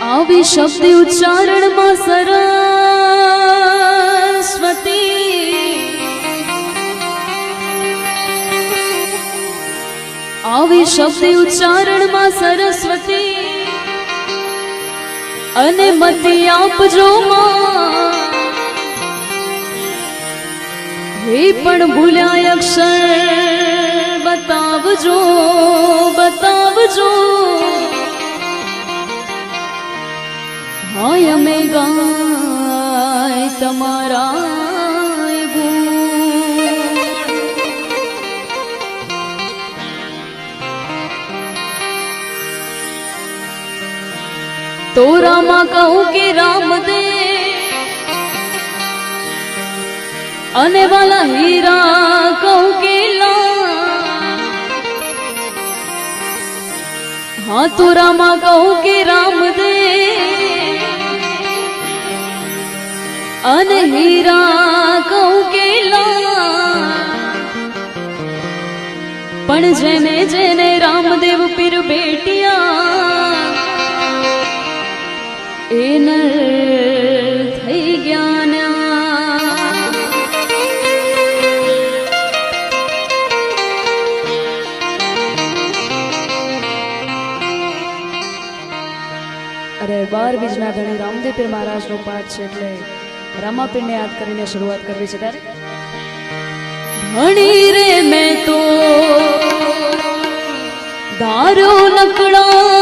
આવી શબ્દ ઉચ્ચારણમાં સરસ્વતી. આવી શબ્દ ઉચ્ચારણમાં સરસ્વતી. અને મતી આપજો એ પણ ભૂલ્યા અક્ષર બતાવજો બતાવજો. હાય અમે ગાય તમારા તો રામા કહું કે રામ દે. અને વાલા હીરા કહું કે હા તો રામા કહું કે રામ દે. અને હીરા કહું કે લા પણ જેને જેને રામદેવ પીર બેટિયા એ નર થઈ જ્ઞાના અરે બાર બીજના ઘણી રામદેવ પીર મહારાજનો પાઠ છે એટલે રામાપીરને યાદ કરીને શરૂઆત કરવી છે ત્યારે. ધણી રે મેં તો. દારૂ લકડાંગી